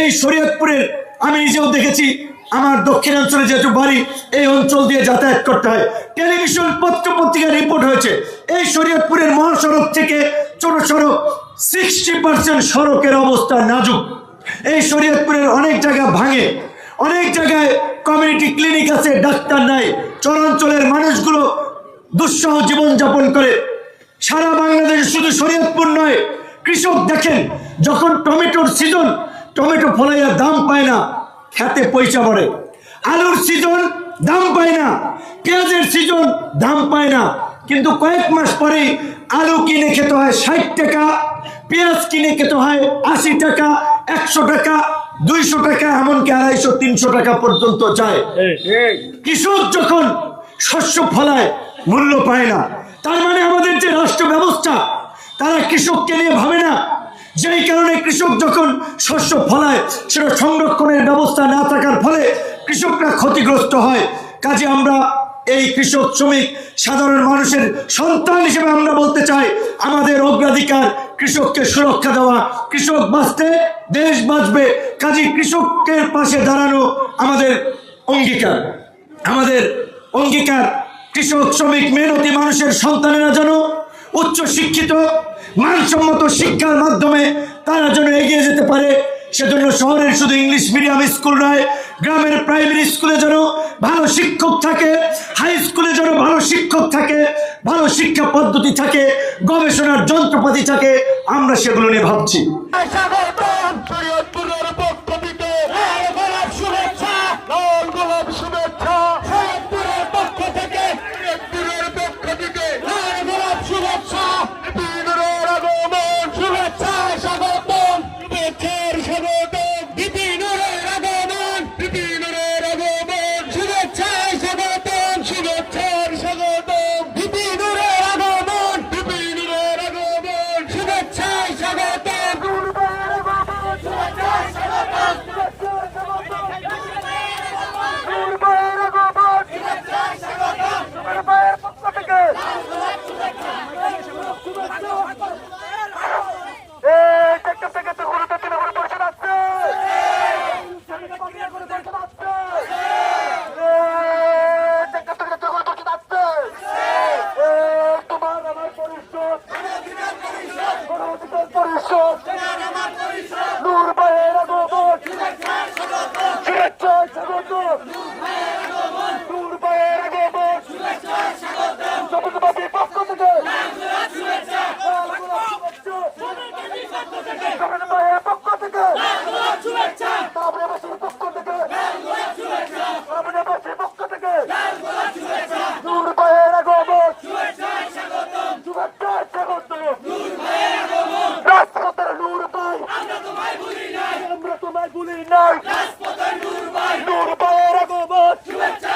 এই শরীয়তপুরের আমি নিজেও দেখেছি, আমার দক্ষিণাঞ্চলে যেহেতু বাড়ি, এই অঞ্চল দিয়ে যাতায়াত করতে হয়। টেলিভিশন পত্র পত্রিকায় রিপোর্ট হয়েছে, এই শরীয়তপুরের মহাসড়ক থেকে ছোট সড়ক সিক্সটি পার্সেন্ট সড়কের অবস্থা নাজুক। এই শরীয়তপুরের অনেক জায়গা ভাঙে, অনেক জায়গায় কমিউনিটি ক্লিনিক আছে, ডাক্তার নাই, চরাঞ্চলের মানুষগুলো দুঃসহ জীবনযাপন করে। সারা বাংলাদেশে শুধু শরীয়তপুর নয়, কৃষক দেখেন, যখন টমেটোর সিজন টমেটো ফলাইয়া দাম পায় না খেতে পয়সা পড়ে আলুর সিজন দাম পায় না পেঁয়াজের সিজন দাম পায় না। কিন্তু কয়েক মাস পরে আলু কিনে খেতে হয় ষাট টাকা পেঁয়াজ কিনে খেতে হয় আশি টাকা একশো টাকা দুইশো টাকা এমনকি আড়াইশো তিনশো টাকা পর্যন্ত যায়। কৃষক যখন শস্য ফলায় মূল্য পায় না। তার মানে আমাদের যে রাষ্ট্র ব্যবস্থা তারা কৃষককে নিয়ে ভাবে না যেই কারণে কৃষক যখন শস্য ফলায়, সেটা সংরক্ষণের ব্যবস্থা না থাকার ফলে কৃষকরা ক্ষতিগ্রস্ত হয়। কাজে আমরা এই কৃষক শ্রমিক, সাধারণ মানুষের সন্তান হিসেবে আমরা বলতে চাই, আমাদের অগ্রাধিকার কৃষককে সুরক্ষা দেওয়া। কৃষক বাঁচতে, দেশ বাঁচবে। কাজে কৃষকের পাশে দাঁড়ানো আমাদের অঙ্গীকার। আমাদের অঙ্গীকার কৃষক শ্রমিক, মেহনতি মানুষের সন্তানেরা যেন উচ্চ শিক্ষিত মানসম্মত শিক্ষার মাধ্যমে তারা যেন এগিয়ে যেতে পারে, সেজন্য শহরের শুধু ইংলিশ মিডিয়াম স্কুল নয়, গ্রামের প্রাইমারি স্কুলে যেন ভালো শিক্ষক থাকে হাই স্কুলে যেন ভালো শিক্ষক থাকে, ভালো শিক্ষা পদ্ধতি থাকে, গবেষণার যন্ত্রপাতি থাকে, আমরা সেগুলো নিয়ে ভাবছি। চোখ নূর ভাইয়ের আগমন শুভেচ্ছায় স্বাগত। নূর ভাইয়ের থেকে। সবুজ থেকে পক্ষ থেকে। তারপরে বাসীর পক্ষ থেকে। নূর ভাইয়ের আগমন শুভেচ্ছায় স্বাগত। গুলি নাই রাজপথে নূর ভাই নূর ভাইয়ের আগমন শুভেচ্ছা